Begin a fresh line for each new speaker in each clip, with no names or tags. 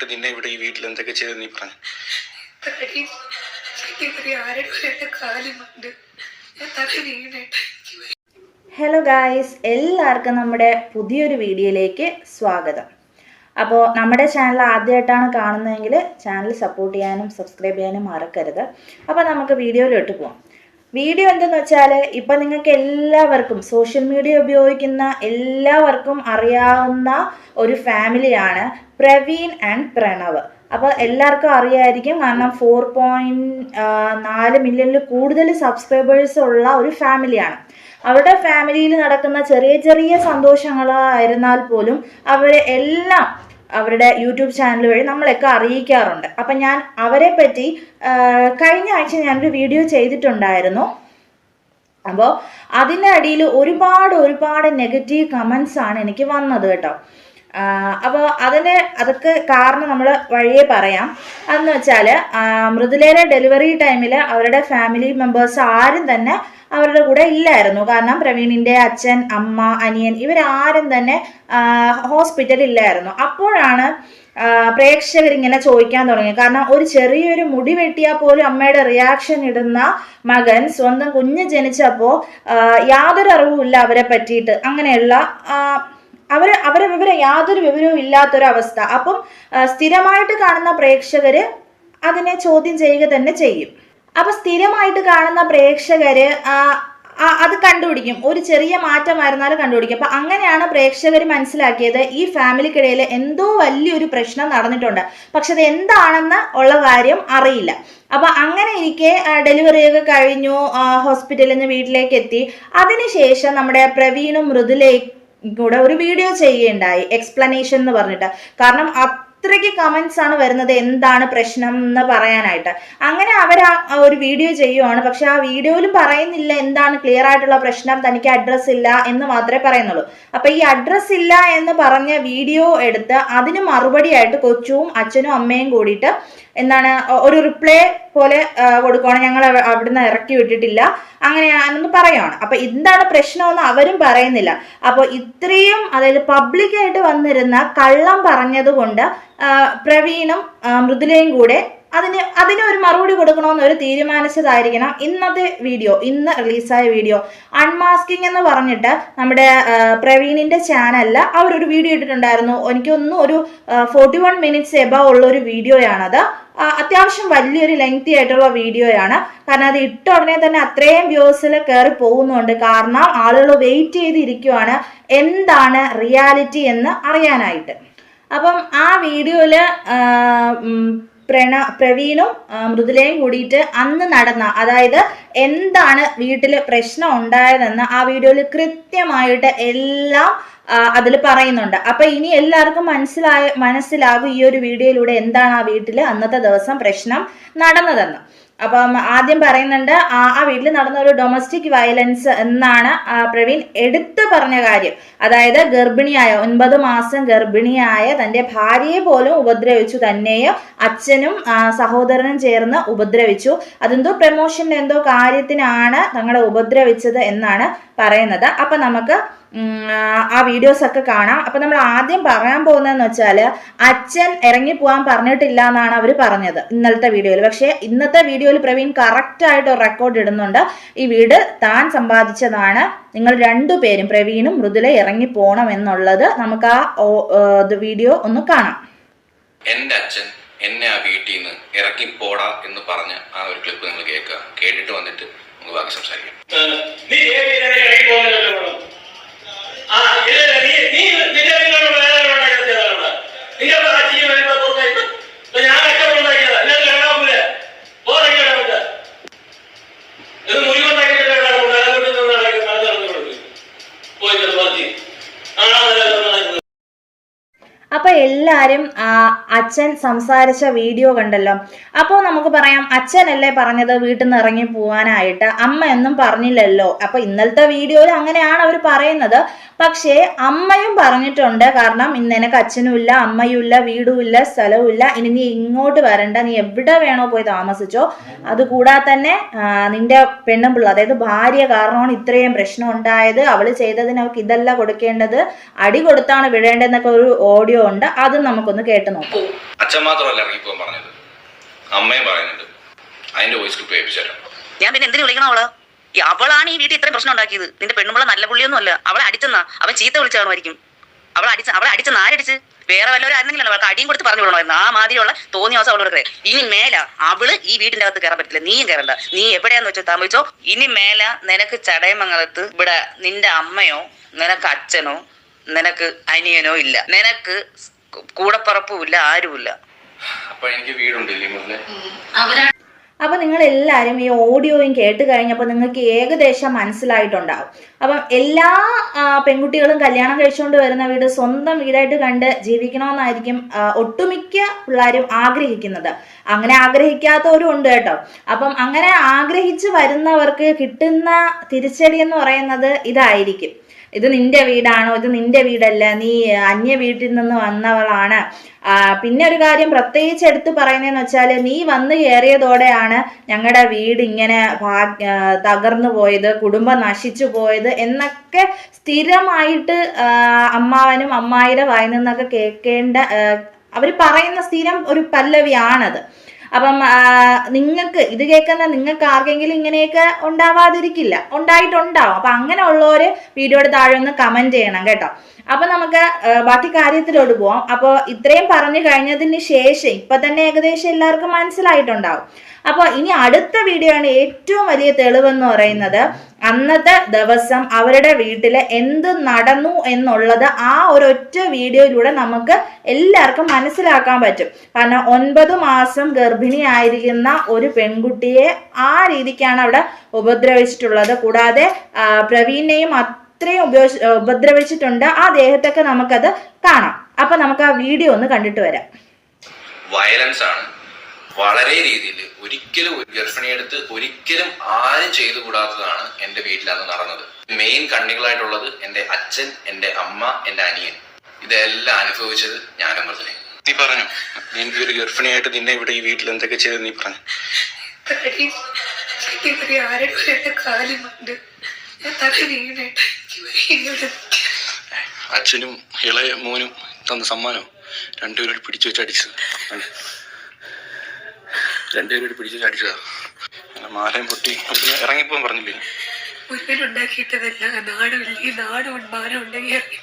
ആയിട്ട് നിന്നെ ഇവിടെ ഈ വീട്ടിൽ എന്തൊക്കെ ചെയ്ത് നീ പറഞ്ഞു.
ഹലോ ഗായ്സ് എല്ലാവർക്കും നമ്മുടെ പുതിയൊരു വീഡിയോയിലേക്ക് സ്വാഗതം. അപ്പോൾ നമ്മുടെ ചാനൽ ആദ്യമായിട്ടാണ് കാണുന്നതെങ്കിൽ ചാനൽ സപ്പോർട്ട് ചെയ്യാനും സബ്സ്ക്രൈബ് ചെയ്യാനും മറക്കരുത്. അപ്പോൾ നമുക്ക് വീഡിയോയിലോട്ട് പോവാം. വീഡിയോ എന്തെന്ന് വെച്ചാൽ ഇപ്പം നിങ്ങൾക്ക് എല്ലാവർക്കും സോഷ്യൽ മീഡിയ ഉപയോഗിക്കുന്ന എല്ലാവർക്കും അറിയാവുന്ന ഒരു ഫാമിലിയാണ് പ്രവീൺ ആൻഡ് പ്രണവ്. അപ്പോൾ എല്ലാവർക്കും അറിയായിരിക്കും കാരണം ഫോർ പോയിന്റ് നാല് കൂടുതൽ സബ്സ്ക്രൈബേഴ്സ് ഉള്ള ഒരു ഫാമിലിയാണ് അവരുടെ ഫാമിലിയിൽ നടക്കുന്ന ചെറിയ ചെറിയ സന്തോഷങ്ങളായിരുന്നാൽ പോലും അവരെ എല്ലാം അവരുടെ യൂട്യൂബ് ചാനൽ വഴി നമ്മളെയൊക്കെ അറിയിക്കാറുണ്ട്. അപ്പം ഞാൻ അവരെ പറ്റി കഴിഞ്ഞ ആഴ്ച ഞാനൊരു വീഡിയോ ചെയ്തിട്ടുണ്ടായിരുന്നു. അപ്പോൾ അതിന്റെ അടിയിൽ ഒരുപാട് ഒരുപാട് നെഗറ്റീവ് കമൻസ് ആണ് എനിക്ക് വന്നത് കേട്ടോ. അപ്പോൾ അതിന് അതൊക്കെ കാരണം നമ്മൾ വഴിയെ പറയാം. അതെന്ന് വെച്ചാൽ മൃദുലയുടെ ഡെലിവറി ടൈമിൽ അവരുടെ ഫാമിലി മെമ്പേഴ്സ് ആരും തന്നെ അവരുടെ കൂടെ ഇല്ലായിരുന്നു. കാരണം പ്രവീണിന്റെ അച്ഛൻ അമ്മ അനിയൻ ഇവരാരും തന്നെ ഹോസ്പിറ്റലിൽ ഇല്ലായിരുന്നു. അപ്പോഴാണ് പ്രേക്ഷകരിങ്ങനെ ചോദിക്കാൻ തുടങ്ങി കാരണം ഒരു ചെറിയൊരു മുടി വെട്ടിയാൽ പോലും അമ്മയുടെ റിയാക്ഷൻ ഇടുന്ന മകൻ സ്വന്തം കുഞ്ഞ് ജനിച്ചപ്പോൾ യാതൊരു അറിവുമില്ല അവരെ പറ്റിയിട്ട്. അങ്ങനെയുള്ള ആ, അവർ വിവരം യാതൊരു വിവരവും ഇല്ലാത്തൊരവസ്ഥ. അപ്പം സ്ഥിരമായിട്ട് കാണുന്ന പ്രേക്ഷകര് അതിനെ ചോദ്യം ചെയ്യുക തന്നെ ചെയ്യും. അപ്പൊ സ്ഥിരമായിട്ട് കാണുന്ന പ്രേക്ഷകര് അത് കണ്ടുപിടിക്കും. ഒരു ചെറിയ മാറ്റം മാറ്റമായിരുന്നാലും കണ്ടുപിടിക്കും. അപ്പൊ അങ്ങനെയാണ് പ്രേക്ഷകർ മനസ്സിലാക്കിയത് ഈ ഫാമിലിക്കിടയിൽ എന്തോ വലിയൊരു പ്രശ്നം നടന്നിട്ടുണ്ട്. പക്ഷെ അത് എന്താണെന്ന് ഉള്ള കാര്യം അറിയില്ല. അപ്പൊ അങ്ങനെ ഇരിക്കെ ഡെലിവറിയൊക്കെ കഴിഞ്ഞു ഹോസ്പിറ്റലിൽ നിന്ന് വീട്ടിലേക്ക് എത്തി. അതിനുശേഷം നമ്മുടെ പ്രവീണും മൃദുലയും കൂടെ ഒരു വീഡിയോ ചെയ്യുകയുണ്ടായി എക്സ്പ്ലനേഷൻ എന്ന് പറഞ്ഞിട്ട്. കാരണം അത്രയ്ക്ക് കമന്റ്സ് ആണ് വരുന്നത് എന്താണ് പ്രശ്നം എന്ന് പറയാനായിട്ട്. അങ്ങനെ അവർ ആ ഒരു വീഡിയോ ചെയ്യുവാണ്. പക്ഷെ ആ വീഡിയോയിലും പറയുന്നില്ല എന്താണ് ക്ലിയർ ആയിട്ടുള്ള പ്രശ്നം തനിക്ക് അഡ്രസ് ഇല്ല എന്ന് മാത്രമേ പറയുന്നുള്ളൂ. അപ്പൊ ഈ അഡ്രസ് ഇല്ല എന്ന് പറഞ്ഞ വീഡിയോ എടുത്ത് അതിന് മറുപടിയായിട്ട് കൊച്ചുവും അച്ഛനും അമ്മയും കൂടിയിട്ട് എന്താണ് ഒരു റിപ്ലൈ പോലെ കൊടുക്കുവാണ്. ഞങ്ങൾ അവ- അവിടുന്ന് ഇറക്കി വിട്ടിട്ടില്ല. അങ്ങനെയാണെന്ന് പറയുവാണ്. അപ്പൊ എന്താണ് പ്രശ്നമെന്ന് അവരും പറയുന്നില്ല. അപ്പോൾ ഇത്രയും അതായത് പബ്ലിക്കായിട്ട് വന്നിരുന്ന കള്ളം പറഞ്ഞത് കൊണ്ട് പ്രവീണും മൃദുലയും കൂടെ അതിന് അതിന് ഒരു മറുപടി കൊടുക്കണമെന്ന് ഒരു തീരുമാനിച്ചതായിരിക്കണം ഇന്നത്തെ വീഡിയോ ഇന്ന് റിലീസായ വീഡിയോ. അൺമാസ്കിംഗ് എന്ന് പറഞ്ഞിട്ട് നമ്മുടെ പ്രവീണിന്റെ ചാനലിൽ അവരൊരു വീഡിയോ ഇട്ടിട്ടുണ്ടായിരുന്നു. എനിക്കൊന്നും ഒരു ഫോർട്ടി വൺ മിനിറ്റ്സ് എബവ് ഉള്ള ഒരു വീഡിയോയാണത് അത്യാവശ്യം വലിയൊരു ലെങ്തി ആയിട്ടുള്ള വീഡിയോയാണ്. കാരണം അത് ഇട്ട ഉടനെ തന്നെ അത്രയും വ്യൂസിൽ കയറി പോകുന്നുണ്ട്. കാരണം ആളുകൾ വെയിറ്റ് ചെയ്തിരിക്കുവാണ്. എന്താണ് റിയാലിറ്റി എന്ന് അറിയാനായിട്ട്. അപ്പം ആ വീഡിയോയിൽ പ്രണ പ്രവീണും മൃദുലയും കൂടിയിട്ട് അന്ന് നടന്ന അതായത് എന്താണ് വീട്ടിൽ പ്രശ്നം ഉണ്ടായതെന്ന് ആ വീഡിയോയിൽ കൃത്യമായിട്ട് എല്ലാം അതിൽ പറയുന്നുണ്ട്. അപ്പൊ ഇനി എല്ലാവർക്കും മനസ്സിലായ മനസ്സിലാകും ഈ ഒരു വീഡിയോയിലൂടെ എന്താണ് ആ വീട്ടിൽ അന്നത്തെ ദിവസം പ്രശ്നം നടന്നതെന്ന്. അപ്പം ആദ്യം പറയുന്നുണ്ട് ആ വീട്ടിൽ നടന്ന ഒരു ഡൊമസ്റ്റിക് വയലൻസ് എന്നാണ് പ്രവീൺ എടുത്തു പറഞ്ഞ കാര്യം. അതായത് ഗർഭിണിയായ ഒൻപത് മാസം ഗർഭിണിയായ തന്റെ ഭാര്യയെ പോലും ഉപദ്രവിച്ചു തന്നെയും അച്ഛനും സഹോദരനും ചേർന്ന് ഉപദ്രവിച്ചു. അതെന്തോ പ്രമോഷന്റെ എന്തോ കാര്യത്തിനാണ് തങ്ങളെ ഉപദ്രവിച്ചത് എന്നാണ് പറയുന്നത്. അപ്പം നമുക്ക് ആ വീഡിയോസ് ഒക്കെ കാണാം. അപ്പൊ നമ്മൾ ആദ്യം പറയാൻ പോകുന്നതെന്ന് വെച്ചാൽ അച്ഛൻ ഇറങ്ങി പോകാൻ പറഞ്ഞിട്ടില്ല എന്നാണ് അവർ പറഞ്ഞത് ഇന്നലത്തെ വീഡിയോയിൽ പക്ഷേ ഇന്നത്തെ വീഡിയോയിൽ പ്രവീൺ കറക്റ്റ് ആയിട്ട് ഒരു റെക്കോർഡ് ഇടുന്നുണ്ട്. ഈ വീട് താൻ സമ്പാദിച്ചതാണ്. നിങ്ങൾ രണ്ടുപേരും പ്രവീണും മൃദുല ഇറങ്ങി പോകണം എന്നുള്ളത് നമുക്ക് ആ ഓ- ഏർ ഇത് വീഡിയോ ഒന്ന് കാണാം.
എന്റെ അച്ഛൻ എന്നെ ആ വീട്ടിൽ നിന്ന് ഇറക്കി പോടാ എന്ന് പറഞ്ഞ ആ ഒരു ക്ലിപ്പ് നിങ്ങൾ കേൾക്കുക. കേട്ടിട്ട് വന്നിട്ട് നമുക്ക് ബാക്കി സംസാരിക്കാം.
നീ
അപ്പൊ എല്ലാരും അച്ഛൻ സംസാരിച്ച വീഡിയോ കണ്ടല്ലോ. അപ്പോൾ നമുക്ക് പറയാം അച്ഛനല്ലേ പറഞ്ഞത് വീട്ടിൽ നിന്ന് ഇറങ്ങി പോവാനായിട്ട്? അമ്മ എന്നും പറഞ്ഞില്ലല്ലോ. അപ്പൊ ഇന്നലത്തെ വീഡിയോയിൽ അങ്ങനെയാണ് അവർ പറയുന്നത്. പക്ഷേ അമ്മയും പറഞ്ഞിട്ടുണ്ട് കാരണം ഇന്ന് എനിക്ക് അച്ഛനും ഇല്ല അമ്മയും ഇല്ല വീടും ഇല്ല സ്ഥലവും ഇല്ല ഇനി നീ ഇങ്ങോട്ട് വരണ്ട. നീ എവിടെ വേണോ പോയി താമസിച്ചോ. അതുകൂടാതെ തന്നെ നിന്റെ പെണ്ണും പിള്ള അതായത് ഭാര്യ കാരണമാണ് ഇത്രയും പ്രശ്നം ഉണ്ടായത്. അവൾ ചെയ്തതിന് അവൾക്ക് ഇതല്ല കൊടുക്കേണ്ടത്. അടി കൊടുത്താണ് വിടേണ്ടതെന്നൊക്കെ ഒരു ഓഡിയോ ഉണ്ട്. അതും നമുക്കൊന്ന് കേട്ട് നോക്കാം.
അച്ഛൻ മാത്രമല്ല പറഞ്ഞത്. അമ്മയും പറയുന്നുണ്ട് അതിന്റെ വോയിസ് ക്ലിപ്പ്
ഞാൻ പിന്നെ എന്തിനു വിളിക്കണം അവൾ? അവളാണ് ഈ വീട്ടിൽ ഇത്രയും പ്രശ്നം ഉണ്ടാക്കിയത്. നിന്റെ പെണ്ണുമ്പള നല്ല പുള്ളിയൊന്നും അല്ല. അവളെ അടിച്ചെന്നാ. അവൻ ചീത്ത വിളിച്ചു കാണുമായിരിക്കും അവളെ അടിച്ച അവളെ അടിച്ച ആരടിച്ച് വേറെ വല്ലവരും ആയിരുന്നെങ്കിലും അവൾക്ക് അടിയും കൊടുത്ത് പറഞ്ഞു വിടണമായിരുന്നു ആ മാതിരിയുള്ള തോന്നിയ ദിവസം അവളോട് ഇനി മേല അവൾ ഈ വീടിന്റെ അകത്ത് കയറാൻ പറ്റില്ല നീയും കയറണ്ട. നീ എവിടെയാന്ന് വെച്ചോ താമസിച്ചോ? ഇനി മേല നിനക്ക് ചടയമംഗലത്ത് ഇവിടെ നിന്റെ അമ്മയോ നിനക്ക് അച്ഛനോ നിനക്ക് അനിയനോ ഇല്ല. നിനക്ക് കൂടപ്പറപ്പും ഇല്ല ആരുമില്ല.
അപ്പൊ എനിക്ക് വീടുണ്ടല്ലേ മുതലേ?
അവരാണ്
അപ്പൊ നിങ്ങൾ എല്ലാവരും ഈ ഓഡിയോയും കേട്ട് കഴിഞ്ഞപ്പോൾ നിങ്ങൾക്ക് ഏകദേശം മനസ്സിലായിട്ടുണ്ടാവും. അപ്പം എല്ലാ പെൺകുട്ടികളും കല്യാണം കഴിച്ചുകൊണ്ട് വരുന്ന വീട് സ്വന്തം വീടായിട്ട് കണ്ട് ജീവിക്കണമെന്നായിരിക്കും ഒട്ടുമിക്ക പിള്ളേരും ആഗ്രഹിക്കുന്നത്. അങ്ങനെ ആഗ്രഹിക്കാത്തവരും ഉണ്ട് കേട്ടോ. അപ്പം അങ്ങനെ ആഗ്രഹിച്ച് വരുന്നവർക്ക് കിട്ടുന്ന തിരിച്ചടി എന്ന് പറയുന്നത് ഇതായിരിക്കും. ഇത് നിന്റെ വീടാണോ? ഇത് നിന്റെ വീടല്ല. നീ അന്യ വീട്ടിൽ നിന്ന് വന്നവളാണ്. പിന്നെ ഒരു കാര്യം പ്രത്യേകിച്ച് എടുത്ത് പറയുന്നതെന്ന് വെച്ചാൽ നീ വന്നു കയറിയതോടെയാണ് ഞങ്ങളുടെ വീട് ഇങ്ങനെ തകർന്നു പോയത് കുടുംബം നശിച്ചു പോയത് എന്നൊക്കെ സ്ഥിരമായിട്ട് അമ്മാവനും അമ്മായിയുടെ വായിൽ നിന്നൊക്കെ കേൾക്കേണ്ട അവർ പറയുന്ന സ്ഥിരം ഒരു പല്ലവിയാണത്. അപ്പം നിങ്ങൾക്ക് ഇത് കേൾക്കുന്ന നിങ്ങൾക്ക് ആർക്കെങ്കിലും ഇങ്ങനെയൊക്കെ ഉണ്ടാവാതിരിക്കില്ല. ഉണ്ടായിട്ടുണ്ടാവും. അപ്പൊ അങ്ങനെ ഉള്ളവർ വീഡിയോയുടെ താഴെ ഒന്ന് കമന്റ് ചെയ്യണം കേട്ടോ. അപ്പൊ നമുക്ക് ബാക്കി കാര്യത്തിലോട്ട് പോവാം. അപ്പോൾ ഇത്രയും പറഞ്ഞു കഴിഞ്ഞതിന് ശേഷം ഇപ്പൊ തന്നെ ഏകദേശം എല്ലാവർക്കും മനസ്സിലായിട്ടുണ്ടാവും. അപ്പോൾ ഇനി അടുത്ത വീഡിയോ ആണ് ഏറ്റവും വലിയ തെളിവെന്ന് പറയുന്നത്. അന്നത്തെ ദിവസം അവരുടെ വീട്ടിൽ എന്ത് നടന്നു എന്നുള്ളത് ആ ഒരൊറ്റ വീഡിയോയിലൂടെ നമുക്ക് എല്ലാവർക്കും മനസ്സിലാക്കാൻ പറ്റും. കാരണം ഒൻപത് മാസം ഗർഭിണിയായിരിക്കുന്ന ഒരു പെൺകുട്ടിയെ ആ രീതിക്കാണ് അവിടെ ഉപദ്രവിച്ചിട്ടുള്ളത്. കൂടാതെ പ്രവീണിനെയും അത്രയും ഉപദ്രവിച്ചിട്ടുണ്ട്. ആ ദേഹത്തൊക്കെ നമുക്കത് കാണാം. അപ്പൊ നമുക്ക് ആ വീഡിയോ ഒന്ന് കണ്ടിട്ട് വരാം.
വയലൻസ് ആണ്. വളരെ രീതിയിൽ ഒരിക്കലും ഒരു ഗർഭിണിയെടുത്ത് ഒരിക്കലും ആരും ചെയ്തു കൂടാത്തതാണ് എന്റെ വീട്ടിൽ അന്ന് നടന്നത്. മെയിൻ കണ്ണികളായിട്ടുള്ളത് എന്റെ അച്ഛൻ എന്റെ അമ്മ എന്റെ അനിയൻ. ഇതെല്ലാം അനുഭവിച്ചത് ഞാനും മുതലേ
നീ പറഞ്ഞു. നീ ഒരു ഗർഭിണിയായിട്ട് നിന്നെ ഇവിടെ ഈ വീട്ടിൽ എന്തൊക്കെ ചെയ്ത് നീ പറഞ്ഞു. അച്ഛനും ഇളയ മോനും തന്ന സമ്മാനം രണ്ടുപേരും പിടിച്ചു വെച്ച് അടിച്ചത് രണ്ടുപേരോട് പിടിച്ചു അടിച്ചതാ മാലയും പൊട്ടി ഇറങ്ങിപ്പോ ഇറങ്ങിപ്പോകാൻ പറഞ്ഞില്ലേ?
മുന്നിലുണ്ടാക്കിയിട്ടതല്ല നാടുമില്ല നാടും മാനം ഉണ്ടെങ്കിൽ ഇറങ്ങി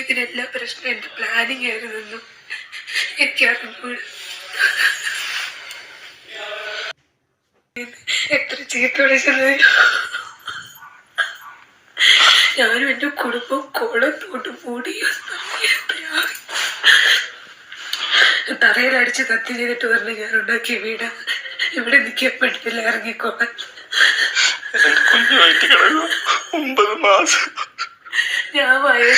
ഇതിനെല്ലാ പ്രശ്നം എന്റെ പ്ലാനിങ് ആയിരുന്നു എനിക്ക് അറിഞ്ഞൂടെ എത്ര ചീത്ത വിളിച്ചത്. ഞാനും എന്റെ കുടുംബം കോളത്തോട്ട് മൂടി തറയിലടിച്ച് കത്തി ചെയ്തിട്ട് പറഞ്ഞു ഞാൻ ഉണ്ടാക്കിയ വീട്. ഇവിടെ നിൽക്കാൻ ഇറങ്ങിക്കോളാൻ.
കുഞ്ഞുമായിട്ട് കിടന്നു. ഒമ്പത് മാസം.
ഞാൻ വയറ്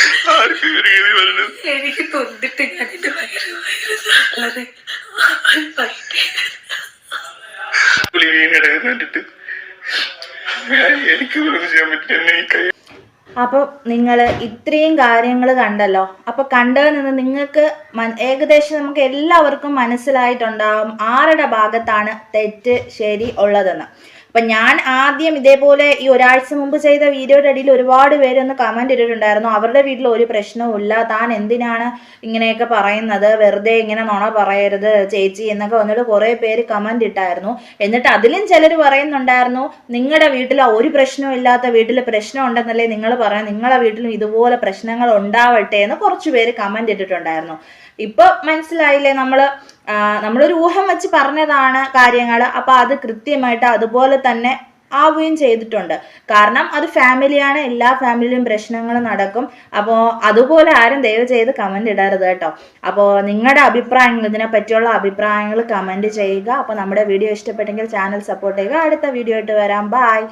എനിക്ക് തൊന്നിട്ട് ഞാൻ എന്റെ വയറ് വയറ്
കണ്ടിട്ട്. എനിക്ക് ചെയ്യാൻ പറ്റില്ല. എന്നെ ഈ കൈ
അപ്പോൾ നിങ്ങൾ ഇത്രയും കാര്യങ്ങൾ കണ്ടല്ലോ. അപ്പോൾ കണ്ടതിൽ നിന്ന് നിങ്ങൾക്ക് ഏകദേശം നമുക്ക് എല്ലാവർക്കും മനസ്സിലായിട്ടുണ്ടാവും ആരുടെ ഭാഗത്താണ് തെറ്റ് ശരി ഉള്ളതെന്ന്. അപ്പം ഞാൻ ആദ്യം ഇതേപോലെ ഈ ഒരാഴ്ച മുമ്പ് ചെയ്ത വീഡിയോയുടെ അടിയിൽ ഒരുപാട് പേരൊന്ന് കമന്റ് ഇട്ടിട്ടുണ്ടായിരുന്നു. അവരുടെ വീട്ടിൽ ഒരു പ്രശ്നവും ഇല്ല. താൻ എന്തിനാണ് ഇങ്ങനെയൊക്കെ പറയുന്നത്? വെറുതെ ഇങ്ങനെ നുണ പറയരുത് ചേച്ചി എന്നൊക്കെ വന്നിട്ട് കുറേ പേര് കമന്റ് ഇട്ടായിരുന്നു. എന്നിട്ട് അതിലും ചിലർ പറയുന്നുണ്ടായിരുന്നു നിങ്ങളുടെ വീട്ടിൽ ഒരു പ്രശ്നവും ഇല്ലാത്ത വീട്ടിൽ പ്രശ്നം ഉണ്ടെന്നല്ലേ നിങ്ങൾ പറയാം നിങ്ങളുടെ വീട്ടിലും ഇതുപോലെ പ്രശ്നങ്ങൾ ഉണ്ടാവട്ടെ എന്ന് കുറച്ച് പേര് കമന്റ് ഇട്ടിട്ടുണ്ടായിരുന്നു. ഇപ്പൊ മനസ്സിലായില്ലേ നമ്മൾ ആ, നമ്മളൊരു ഊഹം വെച്ച് പറഞ്ഞതാണ് കാര്യങ്ങൾ അപ്പൊ അത് കൃത്യമായിട്ട് അതുപോലെ തന്നെ ആവുകയും ചെയ്തിട്ടുണ്ട്. കാരണം അത് ഫാമിലിയാണ്. എല്ലാ ഫാമിലിയിലും പ്രശ്നങ്ങൾ നടക്കും. അപ്പോൾ അതുപോലെ ആരും ദയവ് ചെയ്ത് കമന്റ് ഇടരുത് കേട്ടോ. അപ്പോൾ നിങ്ങളുടെ അഭിപ്രായങ്ങൾ ഇതിനെ പറ്റിയുള്ള അഭിപ്രായങ്ങൾ കമന്റ് ചെയ്യുക. അപ്പോൾ നമ്മുടെ വീഡിയോ ഇഷ്ടപ്പെട്ടെങ്കിൽ ചാനൽ സപ്പോർട്ട് ചെയ്യുക. അടുത്ത വീഡിയോ ആയിട്ട് വരാം. ബായ്